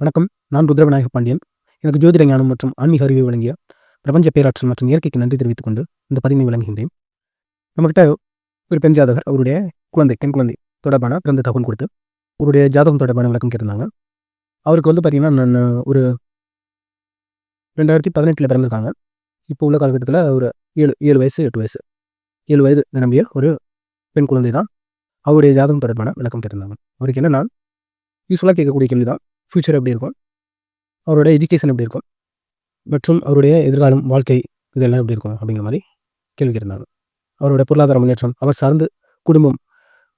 வணக்கம். நான் ருத்ரவிநாயக பாண்டியன். எனக்கு ஜோதிட ஞானம் மற்றும் ஆன்மீக அறிவை வழங்கிய பிரபஞ்ச பேராற்றல் மற்றும் இயற்கைக்கு நன்றி தெரிவித்துக் கொண்டு இந்த பதிவை வழங்குகின்றேன் நம்மகிட்ட ஒரு பெண் ஜாதகர் அவருடைய குழந்தை பெண் குழந்தை தொடர்பான பிறந்த தகவல் கொடுத்து அவருடைய ஜாதகம் தொடர்பான விளக்கம் கேட்டிருந்தாங்க. அவருக்கு வந்து பார்த்திங்கன்னா நான் ஒரு ரெண்டாயிரத்தி பதினெட்டில் பிறந்திருக்காங்க. இப்போ உள்ள காலகட்டத்தில் ஒரு ஏழு ஏழு வயசு எட்டு வயசு ஏழு வயது நிரம்பிய ஒரு பெண் குழந்தை தான் அவருடைய ஜாதகம் தொடர்பான விளக்கம் கேட்டிருந்தாங்க. அவருக்கு என்னென்னா யூஸ்ஃபுல்லாக கேட்கக்கூடிய கேள்வி தான் ஃப்யூச்சர் எப்படி இருக்கும்? அவரோட எஜுகேஷன் எப்படி இருக்கும்? மற்றும் அவருடைய எதிர்காலம் வாழ்க்கை இதெல்லாம் எப்படி இருக்கும்? அப்படிங்கிற மாதிரி கேள்வி இருந்தாங்க அவரோட பொருளாதார முன்னேற்றம் அவர் சார்ந்து குடும்பம்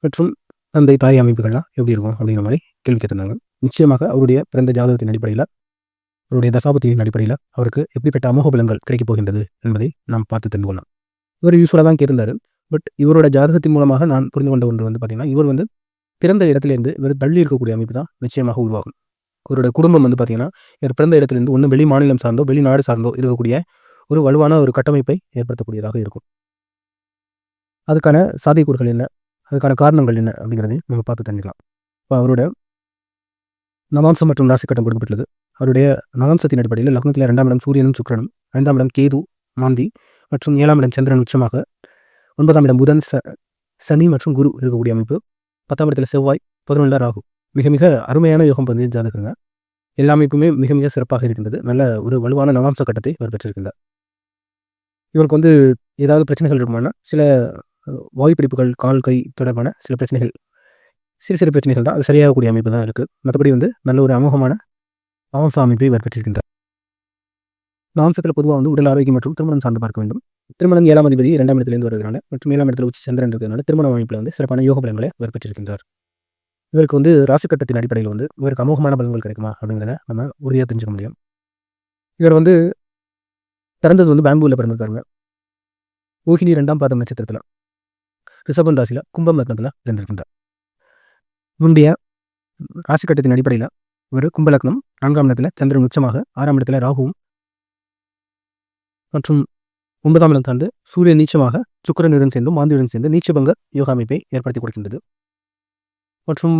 மற்றும் தந்தை தாய் அமைப்புகள்லாம் எப்படி இருக்கும்? அப்படிங்கிற மாதிரி கேள்வி கேட்டிருந்தாங்க. நிச்சயமாக அவருடைய பிறந்த ஜாதகத்தின் அடிப்படையில் அவருடைய தசாபத்தியின் அடிப்படையில் அவருக்கு எப்படிப்பட்ட அமோக பலங்கள் கிடைக்கப் போகின்றது என்பதை நாம் பார்த்து தெரிந்து கொள்ளலாம். இவர் யூஸ்ஃபுல்லாக தான் கேட்டிருந்தார். பட் இவரோட ஜாதகத்தின் மூலமாக நான் புரிந்து கொண்ட ஒன்று வந்து பார்த்திங்கன்னா இவர் வந்து பிறந்த இடத்துலேருந்து இவர் தள்ளி இருக்கக்கூடிய அமைப்பு தான் நிச்சயமாக உருவாகும். இவரோட குடும்பம் வந்து பார்த்திங்கன்னா இவர் பிறந்த இடத்துலேருந்து ஒன்று வெளி மாநிலம் சார்ந்தோ வெளிநாடு சார்ந்தோ இருக்கக்கூடிய ஒரு வலுவான ஒரு கட்டமைப்பை ஏற்படுத்தக்கூடியதாக இருக்கும். அதுக்கான சாத்தியக்கூறுகள் என்ன? அதுக்கான காரணங்கள் என்ன? அப்படிங்கிறதையும் நம்ம பார்த்து தெரிஞ்சுக்கலாம். இப்போ அவரோட நவாம்சம் மற்றும் ராசிக்கட்டம் கொடுக்கப்பட்டுள்ளது. அவருடைய நவாம்சத்தின் அடிப்படையில் லக்னத்தில் இரண்டாம் இடம் சூரியனும் சுக்கரனும் ஐந்தாம் இடம் கேது மாந்தி மற்றும் ஏழாம் இடம் சந்திரன் உச்சமாக ஒன்பதாம் இடம் புதன் ச சனி மற்றும் குரு இருக்கக்கூடிய அமைப்பு பத்தாம் இடத்துல செவ்வாய் பதினொன்றில் ராகு. மிக மிக அருமையான யோகம் வந்து ஜாதகங்க எல்லா அமைப்புமே மிக மிக சிறப்பாக இருக்கின்றது. நல்ல ஒரு வலுவான நவாம்ச கட்டத்தை இவர் பெற்றிருக்கின்றார். இவருக்கு வந்து ஏதாவது பிரச்சனைகள் இருக்குமானா சில வாயு பிடிப்புகள் கால் கை தொடர்பான சில பிரச்சனைகள் சிறு சிறு பிரச்சனைகள் தான். அது சரியாகக்கூடிய அமைப்பு தான் இருக்குது மற்றபடி வந்து நல்ல ஒரு அமோகமான நவாம்ச அமைப்பை இவர் பெற்றிருக்கின்றார். நவாம்சத்தில் பொதுவாக வந்து உடல் ஆரோக்கியம் மற்றும் திருமணம் சார்ந்து பார்க்க வேண்டும். திருமணம் ஏழாம் அதிபதி இரண்டாம் இடத்திலிருந்து வருகிறனால மற்றும் ஏழாம் இடத்துல உச்சி சந்திரன் இருக்கிறதுனால திருமண அமைப்பில் வந்து சிறப்பான யோக பலன்களை இவர் பெற்றிருக்கின்றார். இவருக்கு வந்து ராசி கட்டத்தின் அடிப்படையில் வந்து இவருக்கு அமோகமான பலன்கள் கிடைக்குமா அப்படிங்கிறத நம்ம உறுதியாக தெரிஞ்சுக்க முடியும். இவர் வந்து பிறந்தது வந்து பெங்களூரில் பிறந்திருக்காருங்க. ஊகினி ரெண்டாம் பாதம் நட்சத்திரத்தில் ரிஷபன் ராசியில் கும்பம் லக்னத்தில் பிறந்திருக்கின்றார். முந்தைய ராசி கட்டத்தின் அடிப்படையில் இவர் கும்பலக்னம் நான்காம் இடத்துல சந்திரன் உச்சமாக ஆறாம் இடத்துல ராகுவும் மற்றும் ஒன்பதாம் இடம் சார்ந்து சூரியன் நீச்சமாக சுக்கரனுடன் சேர்ந்தும் மாந்தியுடன் சேர்ந்து நீச்சபங்க யோகா அமைப்பை ஏற்படுத்தி கொடுக்கின்றது. மற்றும்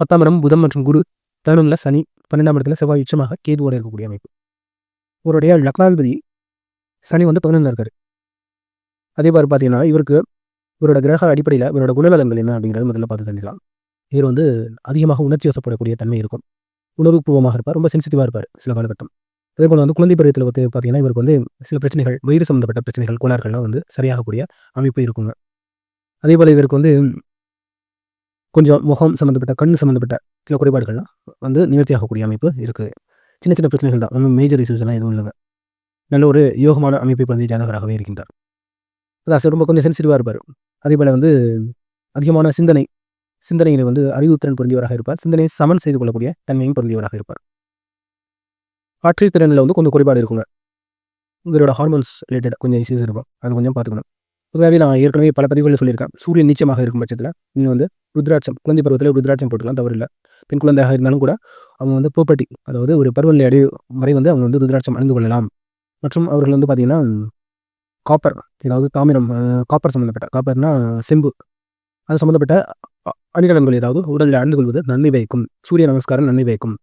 பத்தாம் இடம் புதன் மற்றும் குரு. பதினொன்றில் சனி பன்னெண்டாம் இடத்துல செவ்வாய் உச்சமாக கேதுவோடு இருக்கக்கூடிய அமைப்பு. இவருடைய லக்னாதிபதி சனி வந்து பதினொன்றில் இருக்காரு. அதே மாதிரி பார்த்தீங்கன்னா இவருக்கு இவரோட கிரக அடிப்படையில் இவரோட குணநலங்கள் என்ன அப்படிங்கிறது முதல்ல பார்த்து தெரிஞ்சிக்கலாம். இவர் வந்து அதிகமாக உணர்ச்சி வசப்படக்கூடிய தன்மை இருக்கும். உணர்வுபூர்வமாக இருப்பார் ரொம்ப சென்சிட்டிவாக இருப்பார் சில காலகட்டம். அதே போல் வந்து குழந்தை பருவத்தில் வந்து பார்த்தீங்கன்னா இவருக்கு வந்து சில பிரச்சனைகள் வயிறு சம்மந்தப்பட்ட பிரச்சனைகள் கோளாறுகள்லாம் வந்து சரியாகக்கூடிய அமைப்பு இருக்குங்க. அதே போல் இவருக்கு வந்து கொஞ்சம் முகம் சம்மந்தப்பட்ட கண் சம்மந்தப்பட்ட சில குறைபாடுகள்லாம் வந்து நிவர்த்தியாகக்கூடிய அமைப்பு இருக்குது சின்ன சின்ன பிரச்சனைகள் தான். ஒன்றும் மேஜர் இஷ்யூஸ்லாம் எதுவும் இல்லைங்க. நல்ல ஒரு யோகமான அமைப்பை பிறந்த ஜாதகராகவே இருக்கின்றார். அதான் ரொம்ப கொஞ்சம் சென்சிட்டிவாக இருப்பார். அதே போல் வந்து அதிகமான சிந்தனை சிந்தனையில் வந்து அறிவுத்திறன் பொருந்தியவராக இருப்பார். சிந்தனையை சமன் செய்து கொள்ளக்கூடிய தன்மையும் பொருந்தியவராக இருப்பார். ஆற்றல் திறனில் வந்து கொஞ்சம் குறைபாடு இருக்குங்க. உங்களோட ஹார்மோன்ஸ் ரிலேட்டட் கொஞ்சம் இஷ்யூஸ் இருக்கும். அது கொஞ்சம் பார்த்துக்கணும். பொதுவாகவே நான் ஏற்கனவே பல பதிவுகளில் சொல்லியிருக்கேன். சூரியன் நிச்சயமாக இருக்கும் பட்சத்தில் நீங்கள் வந்து ருத்ராட்சம் குழந்தை பருவத்தில் ருத்ராட்சம் போட்டுக்கலாம் தவறில்லை பெண் குழந்தையாக இருந்தாலும் கூட அவங்க வந்து ப்ராப்பர்ட்டி அதாவது ஒரு பருவநிலை அடி வரை வந்து அவங்க வந்து ருத்ராட்சம் அணிந்து கொள்ளலாம். மற்றும் அவர்கள் வந்து பார்த்திங்கன்னா காப்பர் ஏதாவது தாமிரம் காப்பர் சம்மந்தப்பட்ட காப்பர்னா செம்பு. அது சம்மந்தப்பட்ட அணிகலன்கள் ஏதாவது உடலில் அணிந்து கொள்வது நன்மை வைக்கும் சூரிய நமஸ்காரம் நன்மை வைக்கும்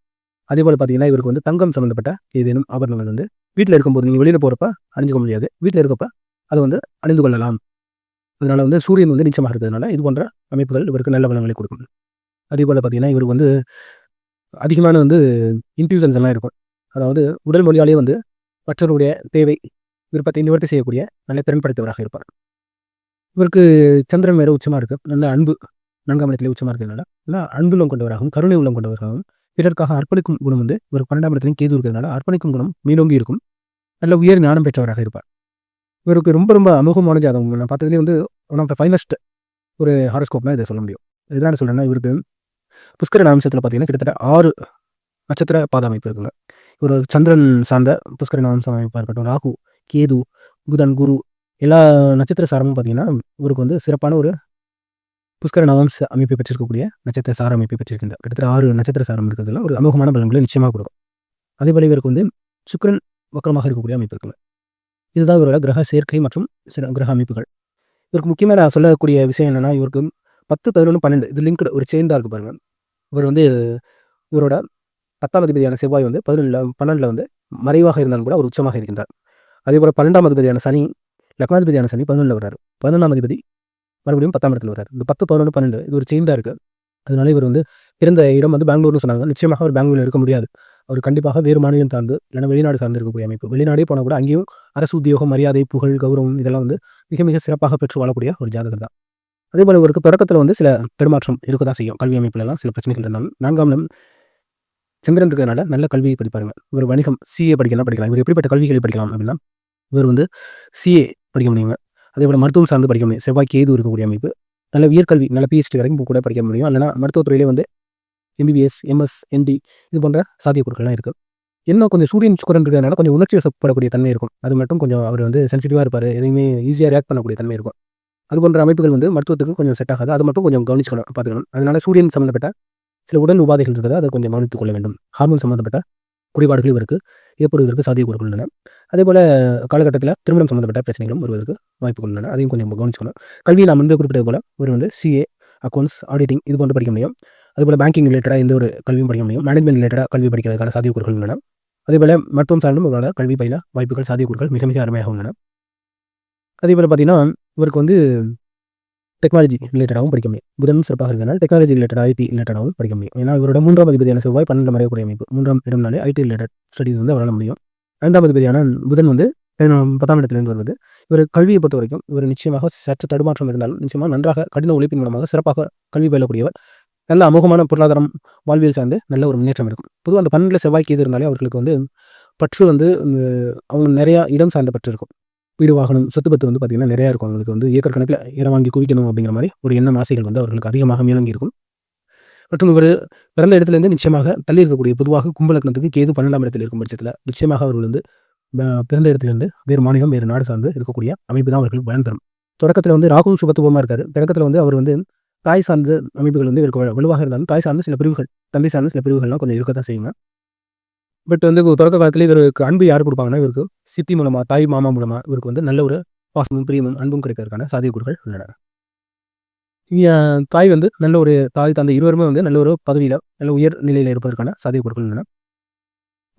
அதே போல் பார்த்தீங்கன்னா இவருக்கு வந்து தங்கம் சம்மந்தப்பட்ட ஏதேனும் ஆபரணங்கள் வந்து வீட்டில் இருக்கும்போது நீங்கள் வெளியில் போகிறப்ப அணிஞ்சுக்க முடியாது. வீட்டில் இருக்கப்ப அது வந்து அணிந்து கொள்ளலாம். அதனால் வந்து சூரியன் வந்து நிச்சயமாக இருக்கிறதுனால இது போன்ற அமைப்புகள் இவருக்கு நல்ல பலங்களை கொடுக்கும். அதே போல் பார்த்தீங்கன்னா இவருக்கு வந்து அதிகமான வந்து இன்ட்யூஷன்ஸ் எல்லாம் இருக்கும். அதாவது உடல் மொழியாலே வந்து மற்றவருடைய தேவை விருப்பத்தை நிவர்த்தி செய்யக்கூடிய நல்ல திறன்படுத்தவராக இருப்பார். இவருக்கு சந்திரன் வேறு உச்சமாக இருக்குது நல்ல அன்பு நான்காம் இடத்துல உச்சமாக இருக்கிறதுனால நல்லா அன்புள்ளம் கொண்டவராகவும் கருணை உள்ளம் கொண்டவராகவும் பிறருக்காக அர்ப்பணிக்கும் குணம் வந்து இவர் பன்னெண்டாம் இடத்துலையும் கேது இருக்கிறதுனால அர்ப்பணிக்கும் குணம் மீனோங்கி இருக்கும். நல்ல உயர் ஞானம் பெற்றவராக இருப்பார். இவருக்கு ரொம்ப ரொம்ப அமுகமான ஜாதகம். நான் பார்த்ததுலேயே வந்து ஒன் ஆஃப் த ஃபைனஸ்ட் ஒரு ஹாரோஸ்கோப்னா இதை சொல்ல முடியும். இதுதான் சொல்கிறேன்னா இவருக்கு புஷ்கர நாம்சத்தில் பார்த்தீங்கன்னா கிட்டத்தட்ட ஆறு நட்சத்திர பாத அமைப்பு இருக்குங்க. இவர் சந்திரன் சார்ந்த புஷ்கர நாம்சம் அமைப்பாக இருக்கட்டும் ராகு கேது புதன் குரு எல்லா நட்சத்திர சாரமும் பார்த்தீங்கன்னா இவருக்கு வந்து சிறப்பான ஒரு புஷ்கர நவம்ச அமைப்பை பெற்றிருக்கக்கூடிய நட்சத்திர சார அமைப்பை பெற்றிருக்கின்ற கிட்டத்தட்ட ஆறு நட்சத்திர சாரம் இருக்கிறதுல ஒரு அமோகமான பலன்களை நிச்சயமாக கொடுக்கும். அதேபோல் இவருக்கு வந்து சுக்கரன் வக்கரமாக இருக்கக்கூடிய அமைப்பு இருக்குங்க. இதுதான் இவரோட கிரக சேர்க்கை மற்றும் சில கிரக அமைப்புகள். இவருக்கு முக்கியமாக நான் சொல்லக்கூடிய விஷயம் என்னென்னா இவருக்கு பத்து பதினொன்று பன்னெண்டு இது லிங்க்டு ஒரு செயின் தான் இருக்குது பாருங்கள் இவர் வந்து இவரோட பத்தாம் அதிபதியான செவ்வாய் வந்து பதினொன்றில் பன்னெண்டில் வந்து மறைவாக இருந்தாலும் கூட அவர் உச்சமாக இருக்கின்றார். அதே போல் பன்னெண்டாம் அதிபதியான சனி லக்னாதிபதியான சனி பதினொன்றில் வர்றாரு. பதினொன்றாம் அதிபதி மறுபடியும் பத்தாம் இடத்துல வர்றாரு. இந்த பத்து பதினொன்று பன்னெண்டு இது ஒரு செயின் தான் இருக்குது அதனால இவர் வந்து பிறந்த இடம் வந்து பெங்களூர்னு சொன்னாங்க. நிச்சயமாக அவர் பெங்களூரில் இருக்க முடியாது. அவர் கண்டிப்பாக வேறு மாநிலம் சார்ந்து இல்லைனா வெளிநாடு சார்ந்து இருக்கக்கூடிய அமைப்பு. வெளிநாடே போனால் கூட அங்கேயும் அரசு உத்தியோகம் மரியாதை புகழ் கௌரவம் இதெல்லாம் வந்து மிக மிக சிறப்பாக பெற்று வாழக்கூடிய ஒரு ஜாதகர் தான். அதே போல் இவருக்கு தொடக்கத்தில் வந்து சில பெருமாற்றம் இருக்க தான் செய்யும். கல்வி அமைப்புலலாம் சில பிரச்சனைகள் இருந்தாலும் நான்காம் இடம் சந்திரன் இருக்கிறதுனால நல்ல கல்வியை படிப்பாருங்க. இவர் வணிகம் சிஏ படிக்கலாம் படிக்கலாம். இவர் எப்படிப்பட்ட கல்விகளை படிக்கலாம் அப்படின்னா இவர் வந்து சிஏ படிக்க முடியுங்க. அதே போல் மருத்துவம் சார்ந்து படிக்க முடியும். செவ்வாய் கேது இருக்கக்கூடிய அமைப்பு. நல்ல உயர்கல்வி நல்ல பிஹெச்டி வரைக்கும் கூட படிக்க முடியும். இல்லைனா மருத்துவத்துறையிலே வந்து எம்பிபிஎஸ் எம்எஸ் என்டி இது போன்ற சாத்தியக்கூறுகள்லாம் இருக்குது இன்னும் கொஞ்சம் சூரியன் சுக்கரன் இருக்கிறதுனால கொஞ்சம் உணர்ச்சி வசப்படக்கூடிய தன்மை இருக்கும். அது மட்டும் கொஞ்சம் அவர் வந்து சென்சிட்டிவாக இருப்பார். எதுவுமே ஈஸியாக ரியாக்ட் பண்ணக்கூடிய தன்மை இருக்கும். அது போன்ற அமைப்புகள் வந்து மருத்துவத்துக்கு கொஞ்சம் செட் ஆகாது. அது மட்டும் கொஞ்சம் கவனிச்சுக்கணும் பார்த்துக்கணும். அதனால சூரியன் சம்மந்தப்பட்ட சில உடல் உபாதைகள் இருக்கிறது அதை கொஞ்சம் கவனித்துக் கொள்ள வேண்டும். ஹார்மோன் சம்மந்தப்பட்ட குறைபாடுகள் இவருக்கு ஏற்படுவதற்கு சாத்தியக்கூறுகள் உள்ளன. அதே போல் காலகட்டத்தில் திருமணம் சம்மந்தப்பட்ட பிரச்சனைகளும் வருவதற்கு வாய்ப்புகள் உள்ளன. அதையும் கொஞ்சம் கவனிச்சுக்கணும். கல்வி நான் முன்பே குறிப்பிட்டது போல இவர் வந்து சிஏ அக்கௌண்ட்ஸ் ஆடிட்டிங் இது போன்று படிக்க முடியும். அதுபோல் பேங்கிங் ரிலேட்டடாக எந்த ஒரு கல்வியும் படிக்க முடியும். மேனேஜ்மெண்ட் ரிலேட்டடாக கல்வி படிக்கிறதுக்கான சாத்தியக்கூறுகள் உள்ளன. அதேபோல் மருத்துவம் சார்ந்தும் இவரோட கல்வி பயில வாய்ப்புகள் சாத்தியக்கூறுகள் மிக மிக அருமையாக உள்ளன. அதேபோல் பார்த்தீங்கன்னா இவருக்கு வந்து டெக்னாலஜி ரிலேட்டடாகவும் படிக்க முடியும். புதன் சிறப்பாக இருக்கிறதுனால டெக்னாலஜி ரிலேட்டட் ஐடி ரிலேட்டடாகவும் படிக்க முடியும். ஏன்னா இவரோட மூன்றாம் அதிபதியான செவ்வாய் பன்னெண்டு மறையக்கூடிய அமைப்பு. மூன்றாம் இடம்னாலே ஐடி ரிலேட்டட் ஸ்டடிஸ் வந்து வளர முடியும். ஐந்தாம் அதிபதியான புதன் வந்து பத்தாம் இடத்திலிருந்து வருவது. இவர் கல்வியை பொறுத்த வரைக்கும் இவர் நிச்சயமாக சற்று தடுமாற்றம் இருந்தாலும் நிச்சயமாக நன்றாக கடின உழைப்பின் மூலமாக சிறப்பாக கல்வி பயிலக்கூடியவர். நல்ல அமோகமான பொருளாதாரம் வாழ்வியல் சார்ந்து நல்ல ஒரு முன்னேற்றம் இருக்கும். பொதுவாக அந்த பன்னெண்டில் செவ்வாய்க்கு இது இருந்தாலே அவர்களுக்கு வந்து பற்று வந்து அவங்க நிறையா இடம் சார்ந்த பற்று இருக்கும். வீடு வாகனம் சொத்து பத்து வந்து பார்த்திங்கன்னா நிறையா இருக்கும். அவங்களுக்கு வந்து ஏக்கர் கணக்கில் இடம் வாங்கி குவிக்கணும் அப்படிங்கிற மாதிரி ஒரு எண்ணம் ஆசைகள் வந்து அவர்களுக்கு அதிகமாக மேலங்கி இருக்கும். மற்றும் இவர் பிறந்த இடத்துலேருந்து நிச்சயமாக தள்ளி இருக்கக்கூடிய பொதுவாக கும்பலக்கணத்துக்கு கேது பன்னெண்டாம் இடத்தில் இருக்கும் பட்சத்தில் நிச்சயமாக அவர்கள் வந்து பிறந்த இடத்துலேருந்து வேறு மாநிலம் வேறு நாடு சார்ந்து இருக்கக்கூடிய அமைப்பு தான் அவர்களுக்கு பயன் தரும். தொடக்கத்தில் வந்து ராகுவும் சுபத்துவமாக இருக்கார். தொடக்கத்தில் வந்து அவர் வந்து தாய் சார்ந்த அமைப்புகள் வந்து இவருக்கு வலுவாக இருந்தாலும் தாய் சார்ந்த சில பிரிவுகள் தந்தை சார்ந்த சில பிரிவுகள்லாம் கொஞ்சம் இருக்க தான் செய்யுங்க. பட் வந்து தொடக்க காலத்தில் இவருக்கு அன்பு யார் கொடுப்பாங்கன்னா இவருக்கு சித்தி மூலமாக தாய் மாமா மூலமாக இவருக்கு வந்து நல்ல ஒரு பாசமும் பிரியமும் அன்பும் கிடைக்கிறதுக்கான சாத்தியக்கூறுகள் உள்ளன. தாய் வந்து நல்ல ஒரு தாய் தந்தை இருவருமே வந்து நல்ல ஒரு பதவியில் நல்ல உயர் நிலையில் இருப்பதற்கான சாத்தியக்கூறுகள் உள்ளன.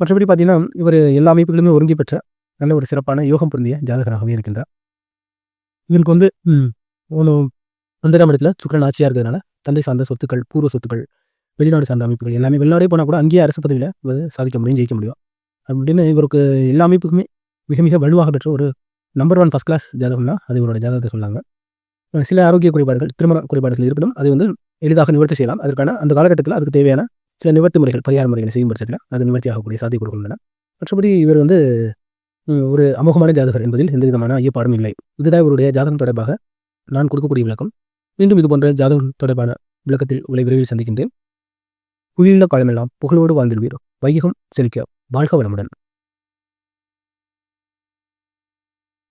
மற்றபடி பார்த்தீங்கன்னா இவர் எல்லா அமைப்புகளுமே ஒருங்கி பெற்ற நல்ல ஒரு சிறப்பான யோகம் பொருந்திய ஜாதகராகவே இருக்கின்றார். இவருக்கு வந்து ஒன்பதாம் இடத்துல சுக்கரன் ஆட்சியாக இருக்கிறதுனால தந்தை சார்ந்த சொத்துக்கள் பூர்வ சொத்துக்கள் வெளிநாடு சார்ந்த அமைப்புகள் எல்லாமே வெளிநாடே போனால் கூட அங்கேயே அரசு பதவியில் சாதிக்க முடியும் ஜெயிக்க முடியும். அப்படின்னு இவருக்கு எல்லா அமைப்புக்குமே மிக மிக வலுவாக பெற்ற ஒரு நம்பர் ஒன் ஃபஸ்ட் கிளாஸ் ஜாதகம்னா அது இவரோட ஜாதகத்தை சொன்னாங்க சில ஆரோக்கிய குறைபாடுகள் திருமண குறைபாடுகள் இருப்பினும் அது வந்து எளிதாக நிவர்த்தி செய்யலாம். அதற்கான அந்த காலகட்டத்தில் அதுக்கு தேவையான சில நிவர்த்தி முறைகள் பரிகார முறைகளை செய்யும் பட்சத்தில் அது நிவர்த்தி ஆகக்கூடிய சாத்தியக்கூறுகள் உள்ளன. மற்றபடி இவர் வந்து ஒரு அமோகமான ஜாதகர் என்பதில் எந்த விதமான ஐயப்பாடும் இல்லை. இதுதான் இவருடைய ஜாதகம் தொடர்பாக நான் கொடுக்கக்கூடிய விளக்கம். மீண்டும் இது போன்ற ஜாதகம் தொடர்பான விளக்கத்தில் உங்களை விரைவில் சந்திக்கின்றேன். புவியுள்ள காலமெல்லாம் புகழோடு வாழ்ந்திடுவீர். வையகம் செழிக்க வாழ்க வளமுடன்.